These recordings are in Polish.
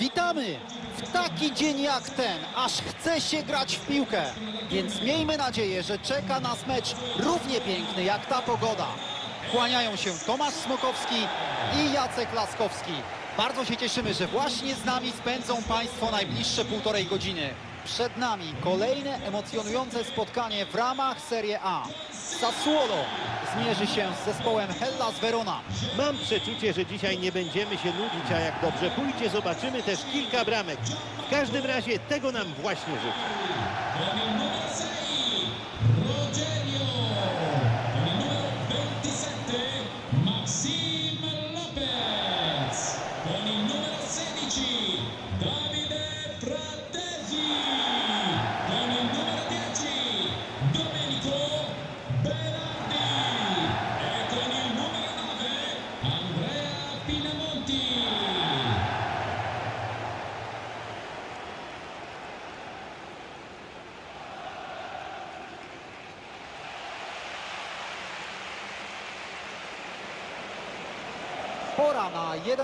Witamy w taki dzień jak ten, aż chce się grać w piłkę. Więc miejmy nadzieję, że czeka nas mecz równie piękny jak ta pogoda. Kłaniają się Tomasz Smokowski i Jacek Laskowski. Bardzo się cieszymy, że właśnie z nami spędzą Państwo najbliższe półtorej godziny. Przed nami kolejne emocjonujące spotkanie w ramach Serie A. Sassuolo zmierzy się z zespołem Hellas Verona. Mam przeczucie, że dzisiaj nie będziemy się nudzić, a jak dobrze pójdzie, zobaczymy też kilka bramek. W każdym razie tego nam właśnie życzę.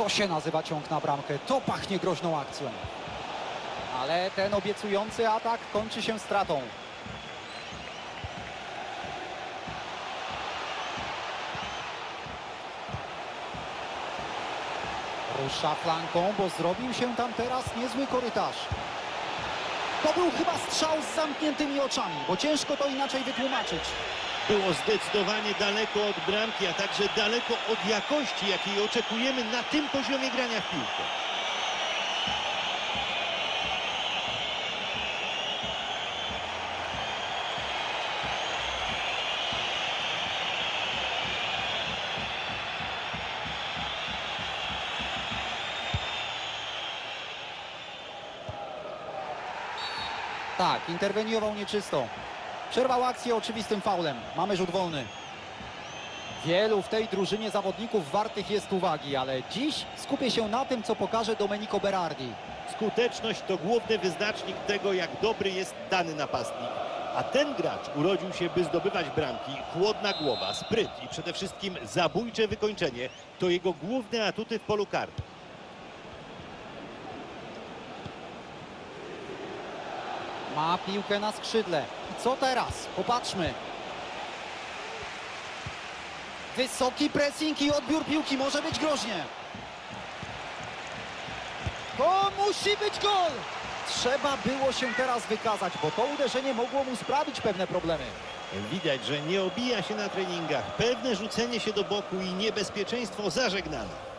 To się nazywa ciąg na bramkę. To pachnie groźną akcją. Ale ten obiecujący atak kończy się stratą. Rusza flanką, bo zrobił się tam teraz niezły korytarz. To był chyba strzał z zamkniętymi oczami, bo ciężko to inaczej wytłumaczyć. Było zdecydowanie daleko od bramki, a także daleko od jakości, jakiej oczekujemy na tym poziomie grania w piłkę. Tak, interweniował nieczysto. Przerwał akcję oczywistym faulem. Mamy rzut wolny. Wielu w tej drużynie zawodników wartych jest uwagi, ale dziś skupię się na tym, co pokaże Domenico Berardi. Skuteczność to główny wyznacznik tego, jak dobry jest dany napastnik. A ten gracz urodził się, by zdobywać bramki. Chłodna głowa, spryt i przede wszystkim zabójcze wykończenie to jego główne atuty w polu karnym. Ma piłkę na skrzydle. I co teraz? Popatrzmy. Wysoki pressing i odbiór piłki. Może być groźnie. To musi być gol! Trzeba było się teraz wykazać, bo to uderzenie mogło mu sprawić pewne problemy. Widać, że nie obija się na treningach. Pewne rzucenie się do boku i niebezpieczeństwo zażegnane.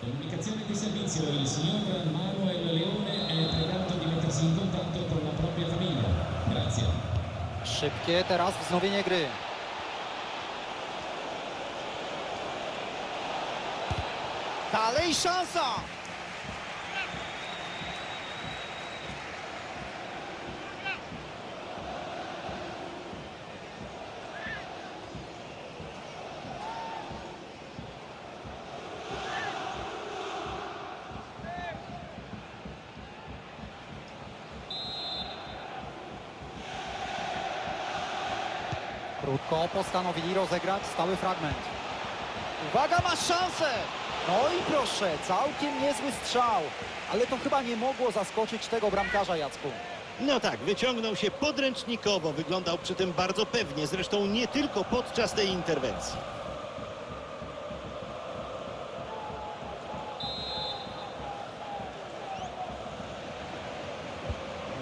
Comunicazione di servizio, il signor Manuel Leone è pregato di mettersi in contatto con la propria famiglia. Grazie. Szybkie teraz wznowienie gry. Dalej szansa! Krótko postanowili rozegrać stały fragment. Uwaga, masz szansę! No i proszę, całkiem niezły strzał. Ale to chyba nie mogło zaskoczyć tego bramkarza, Jacku. No tak, wyciągnął się podręcznikowo, wyglądał przy tym bardzo pewnie, zresztą nie tylko podczas tej interwencji.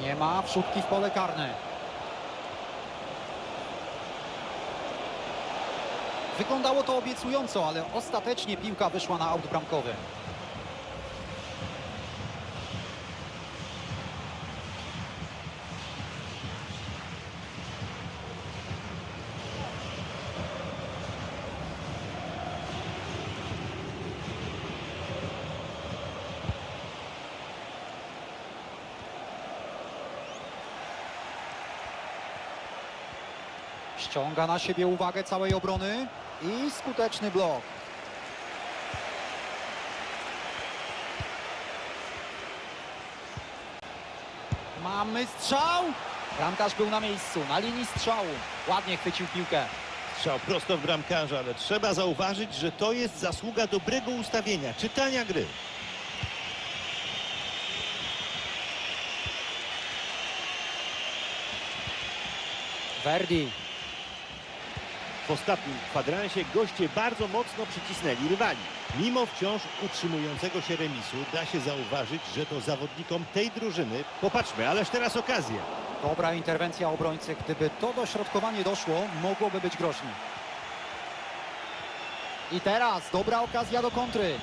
Nie ma wrzutki w pole karne. Wyglądało to obiecująco, ale ostatecznie piłka wyszła na aut bramkowy. Ściąga na siebie uwagę całej obrony i skuteczny blok. Mamy strzał! Bramkarz był na miejscu, na linii strzału. Ładnie chwycił piłkę. Strzał prosto w bramkarza, ale trzeba zauważyć, że to jest zasługa dobrego ustawienia, czytania gry. Verdi. W ostatnim kwadransie goście bardzo mocno przycisnęli rywali. Mimo wciąż utrzymującego się remisu da się zauważyć, że to zawodnikom tej drużyny... Popatrzmy, ależ teraz okazja. Dobra interwencja obrońcy. Gdyby to dośrodkowanie doszło, mogłoby być groźnie. I teraz dobra okazja do kontry.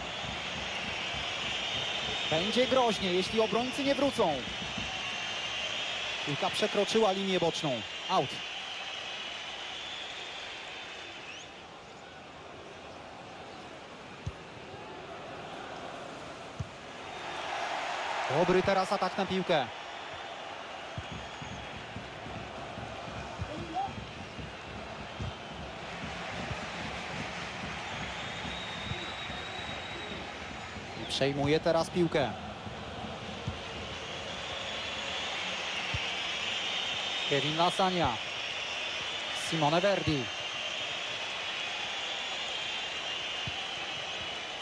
Będzie groźnie, jeśli obrońcy nie wrócą. Piłka przekroczyła linię boczną. Out. Dobry teraz atak na piłkę. Przejmuje teraz piłkę. Kevin Lasagna. Simone Verdi.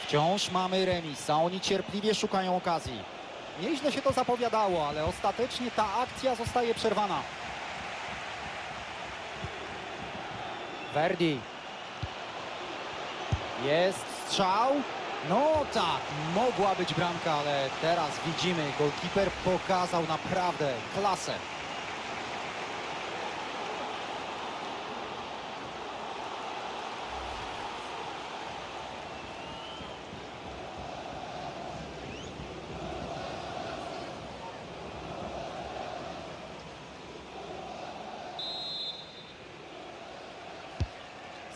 Wciąż mamy remis, a oni cierpliwie szukają okazji. Nieźle się to zapowiadało, ale ostatecznie ta akcja zostaje przerwana. Verdi. Jest strzał. No tak, mogła być bramka, ale teraz widzimy, golkiper pokazał naprawdę klasę.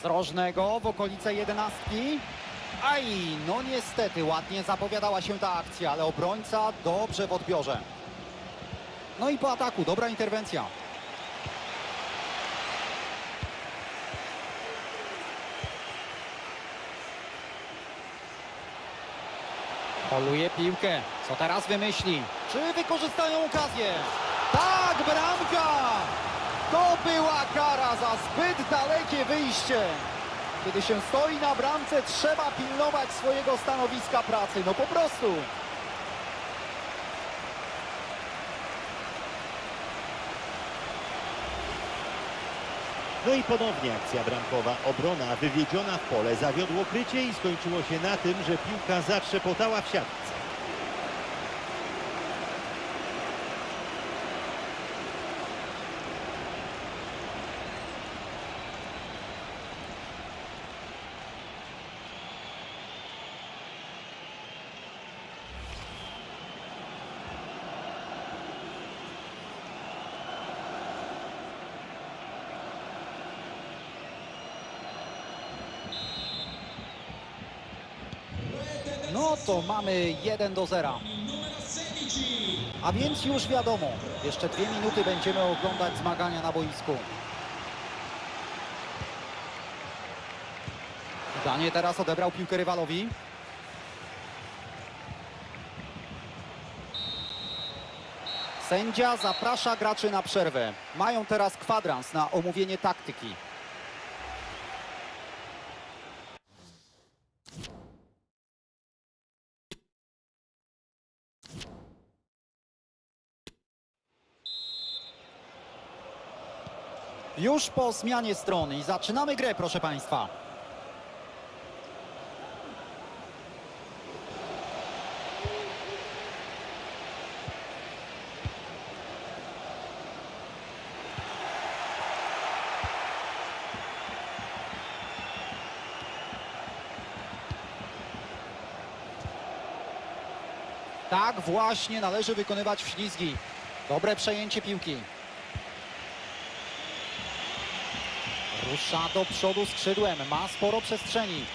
Rożnego w okolice jedenastki. Aj, no niestety, ładnie zapowiadała się ta akcja, ale obrońca dobrze w odbiorze. No i po ataku, dobra interwencja. Poluje piłkę. Co teraz wymyśli? Czy wykorzystają okazję? Tak, bramka! To była kara za zbyt dalekie wyjście. Kiedy się stoi na bramce, trzeba pilnować swojego stanowiska pracy. No po prostu. No i ponownie akcja bramkowa. Obrona wywiedziona w pole zawiodło krycie i skończyło się na tym, że piłka zatrzepotała w siatce. No to mamy 1 do 0. Numero 16. A więc już wiadomo, jeszcze dwie minuty będziemy oglądać zmagania na boisku. Danie teraz odebrał piłkę rywalowi. Sędzia zaprasza graczy na przerwę. Mają teraz kwadrans na omówienie taktyki. Już po zmianie strony i zaczynamy grę, proszę Państwa. Tak właśnie należy wykonywać wślizgi. Dobre przejęcie piłki. Rusza do przodu skrzydłem, ma sporo przestrzeni.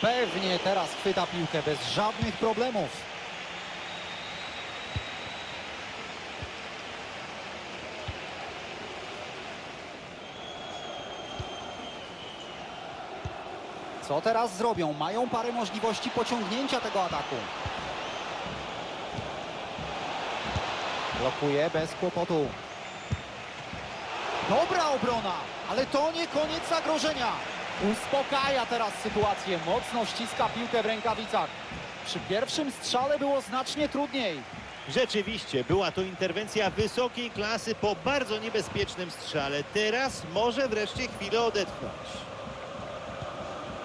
Pewnie teraz chwyta piłkę bez żadnych problemów. Co teraz zrobią? Mają parę możliwości pociągnięcia tego ataku. Blokuje bez kłopotu. Dobra obrona, ale to nie koniec zagrożenia. Uspokaja teraz sytuację, mocno ściska piłkę w rękawicach. Przy pierwszym strzale było znacznie trudniej. Rzeczywiście, była to interwencja wysokiej klasy po bardzo niebezpiecznym strzale. Teraz może wreszcie chwilę odetchnąć.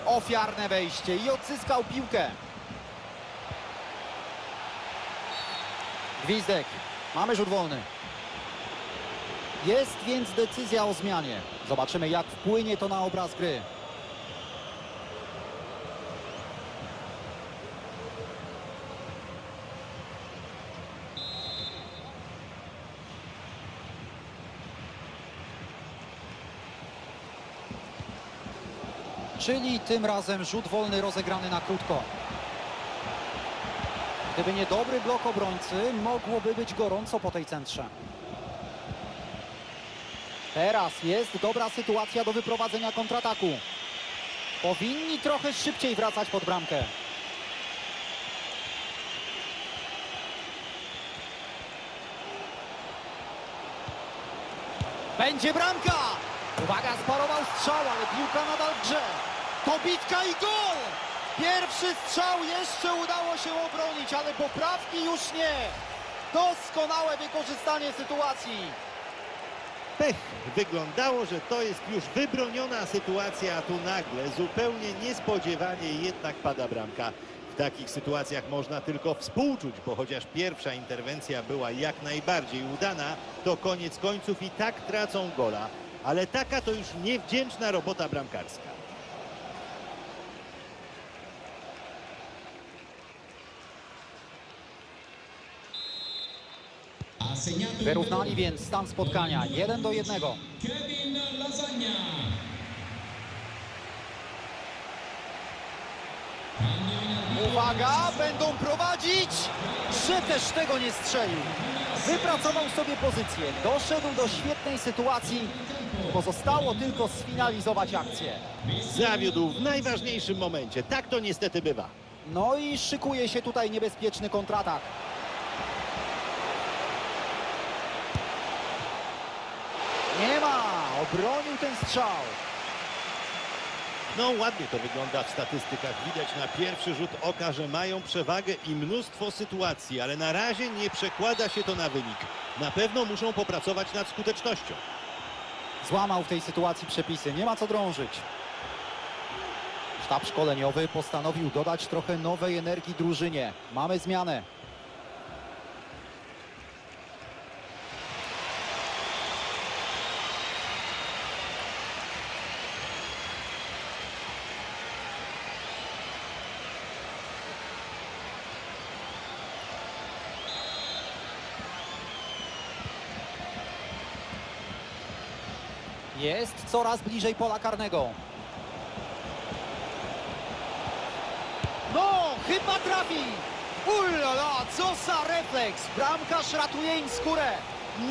Ofiarne wejście i odzyskał piłkę. Gwizdek. Mamy rzut wolny. Jest więc decyzja o zmianie. Zobaczymy jak wpłynie to na obraz gry. Czyli tym razem rzut wolny rozegrany na krótko. Gdyby nie dobry blok obrońcy, mogłoby być gorąco po tej centrze. Teraz jest dobra sytuacja do wyprowadzenia kontrataku. Powinni trochę szybciej wracać pod bramkę. Będzie bramka! Uwaga, sparował strzał, ale piłka nadal w grze. To bitka i gol! Pierwszy strzał jeszcze udało się obronić, ale poprawki już nie. Doskonałe wykorzystanie sytuacji. Pech. Wyglądało, że to jest już wybroniona sytuacja, a tu nagle, zupełnie niespodziewanie jednak pada bramka. W takich sytuacjach można tylko współczuć, bo chociaż pierwsza interwencja była jak najbardziej udana, to koniec końców i tak tracą gola. Ale taka to już niewdzięczna robota bramkarska. Ha segnato il Wyrównali więc stan spotkania 1 do 1. Kevin Lasagna. Cambio in arrivo. Uwaga, będą prowadzić! Że też tego nie strzelił. Wypracował sobie pozycję, doszedł do świetnej sytuacji. Pozostało tylko sfinalizować akcję. Zawiódł w najważniejszym momencie. Tak to niestety bywa. No i szykuje się tutaj niebezpieczny kontratak. Nie ma! Obronił ten strzał. No ładnie to wygląda w statystykach. Widać na pierwszy rzut oka, że mają przewagę i mnóstwo sytuacji, ale na razie nie przekłada się to na wynik. Na pewno muszą popracować nad skutecznością. Złamał w tej sytuacji przepisy, nie ma co drążyć. Sztab szkoleniowy postanowił dodać trochę nowej energii drużynie. Mamy zmianę. Jest coraz bliżej pola karnego. No, chyba trafi! Ulala, co za refleks! Bramkarz ratuje im skórę.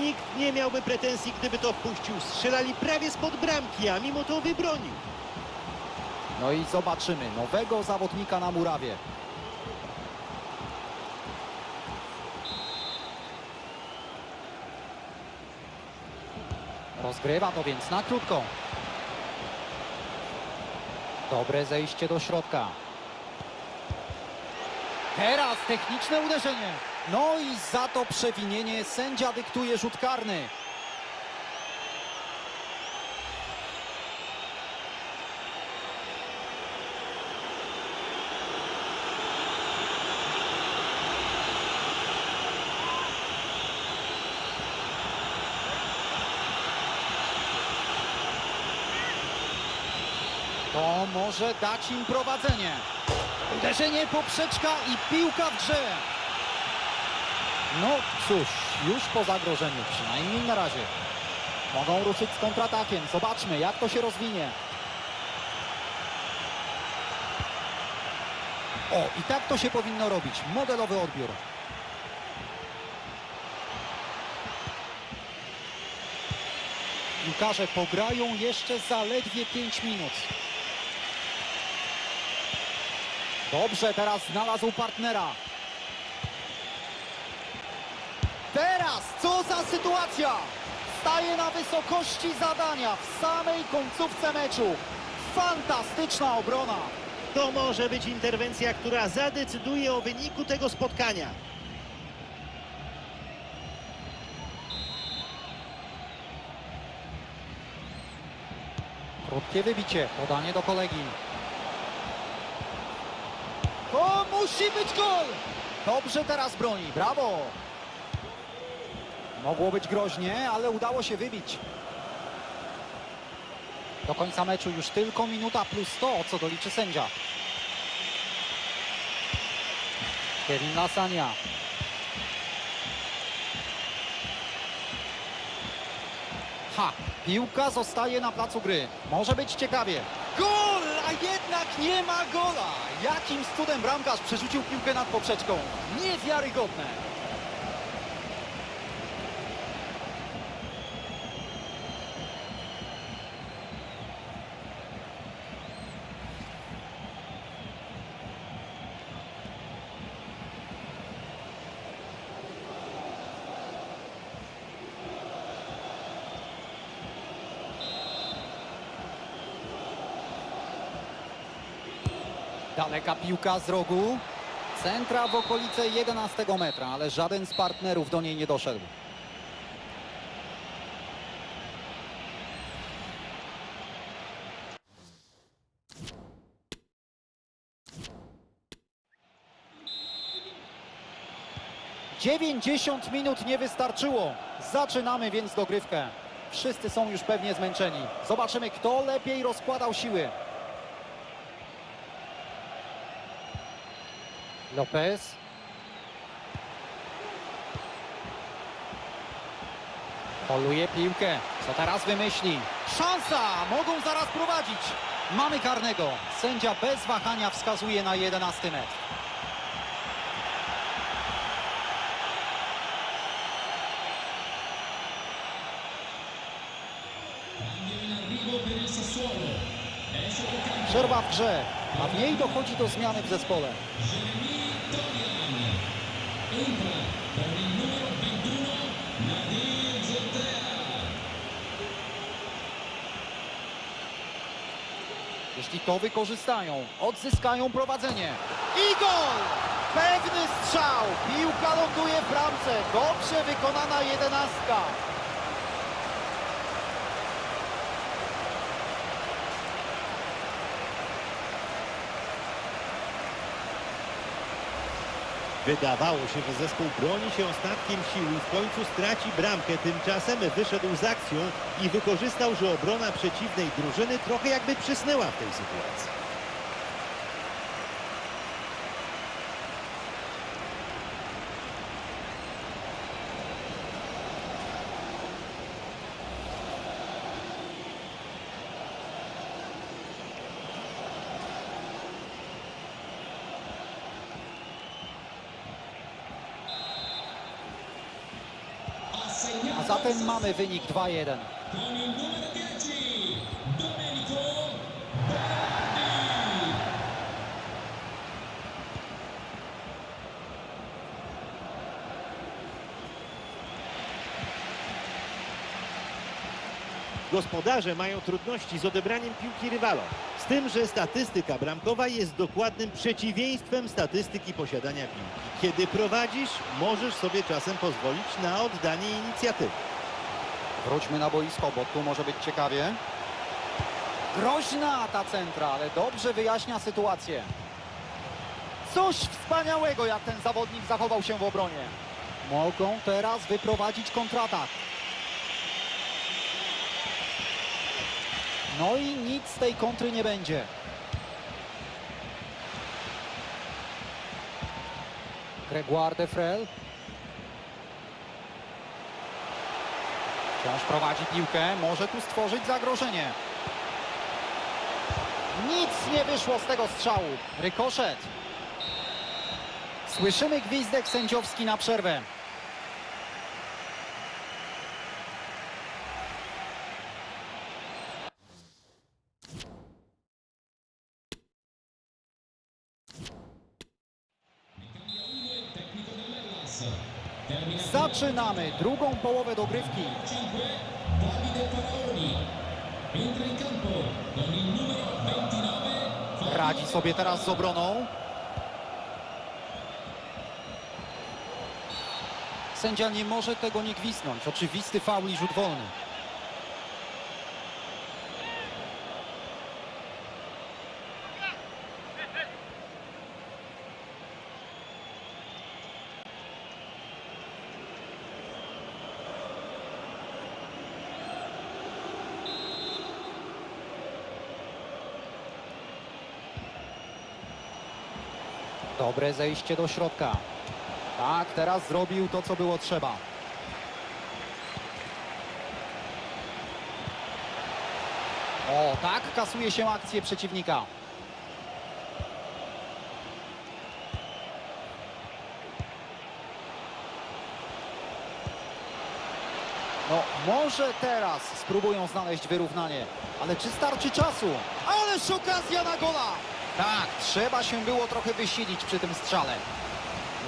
Nikt nie miałby pretensji, gdyby to wpuścił. Strzelali prawie spod bramki, a mimo to wybronił. No i zobaczymy nowego zawodnika na murawie. Rozgrywa to więc na krótko. Dobre zejście do środka. Teraz techniczne uderzenie. No i za to przewinienie sędzia dyktuje rzut karny. To może dać im prowadzenie. Uderzenie poprzeczka i piłka w grze. No cóż, już po zagrożeniu, przynajmniej na razie. Mogą ruszyć z kontratakiem. Zobaczmy, jak to się rozwinie. O, i tak to się powinno robić. Modelowy odbiór. Piłkarze pograją jeszcze zaledwie 5 minut. Dobrze, teraz znalazł partnera. Teraz, co za sytuacja! Staje na wysokości zadania w samej końcówce meczu. Fantastyczna obrona. To może być interwencja, która zadecyduje o wyniku tego spotkania. Krótkie wybicie, podanie do kolegi. To musi być gol! Dobrze teraz broni, brawo! Mogło być groźnie, ale udało się wybić. Do końca meczu już tylko minuta plus 100, co doliczy sędzia. Kevin Lasania. Ha! Piłka zostaje na placu gry. Może być ciekawie. Gol! A jednak nie ma gola! Jakim cudem bramkarz przerzucił piłkę nad poprzeczką? Niewiarygodne! Daleka piłka z rogu. Centra w okolice 11 metra, ale żaden z partnerów do niej nie doszedł. Dziewięćdziesiąt minut nie wystarczyło. Zaczynamy więc dogrywkę. Wszyscy są już pewnie zmęczeni. Zobaczymy, kto lepiej rozkładał siły. Lopez. Poluje piłkę. Co teraz wymyśli? Szansa! Mogą zaraz prowadzić. Mamy karnego. Sędzia bez wahania wskazuje na 11 metr. Przerwa w grze, a w niej dochodzi do zmiany w zespole. Jeremy Tomian. Entra per il numero 21 Nadir Zertea. Jeśli to wykorzystają, odzyskają prowadzenie. I gol! Pewny strzał. Piłka ląduje w bramce. Dobrze wykonana jedenastka. Wydawało się, że zespół broni się ostatkiem sił i w końcu straci bramkę. Tymczasem wyszedł z akcją i wykorzystał, że obrona przeciwnej drużyny trochę jakby przysnęła w tej sytuacji. A Assegnato zatem mamy wynik 2-1. con il numero 10 Domenico Berardi. Gospodarze mają trudności z odebraniem piłki rywalom. Z tym, że statystyka bramkowa jest dokładnym przeciwieństwem statystyki posiadania piłki. Kiedy prowadzisz, możesz sobie czasem pozwolić na oddanie inicjatywy. Wróćmy na boisko, bo tu może być ciekawie. Groźna ta centra, ale dobrze wyjaśnia sytuację. Coś wspaniałego, jak ten zawodnik zachował się w obronie. Mogą teraz wyprowadzić kontratak. No i nic z tej kontry nie będzie. Gregoire de Frel. Wciąż prowadzi piłkę, może tu stworzyć zagrożenie. Nic nie wyszło z tego strzału. Rykoszet. Słyszymy gwizdek sędziowski na przerwę. Zaczynamy drugą połowę dogrywki. 5 Davide Faraoni. Entra in campo con il numero 29. Radzi sobie teraz z obroną. Sędzia nie może tego nie gwiznąć. Oczywisty faul i rzut wolny. Dobre zejście do środka. Tak, teraz zrobił to, co było trzeba. O, tak kasuje się akcję przeciwnika. No, może teraz spróbują znaleźć wyrównanie, ale czy starczy czasu? Ależ okazja na gola! Tak, trzeba się było trochę wysilić przy tym strzale.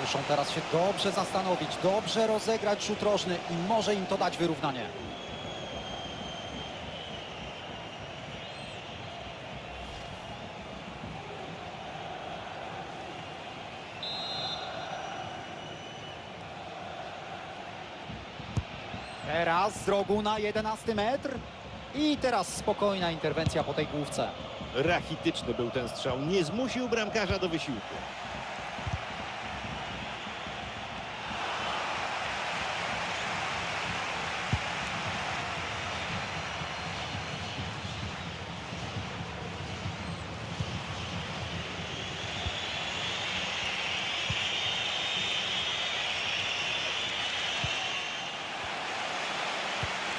Muszą teraz się dobrze zastanowić, dobrze rozegrać rzut rożny i może im to dać wyrównanie. Teraz z rogu na 11 metr. I teraz spokojna interwencja po tej główce. Rachityczny był ten strzał, nie zmusił bramkarza do wysiłku.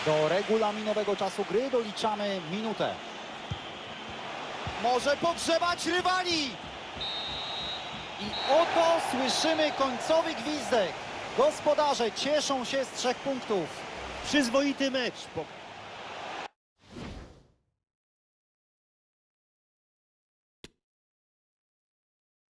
Do regulaminowego czasu gry doliczamy minutę. Może pogrzebać rywali! I oto słyszymy końcowy gwizdek. Gospodarze cieszą się z trzech punktów. Przyzwoity mecz,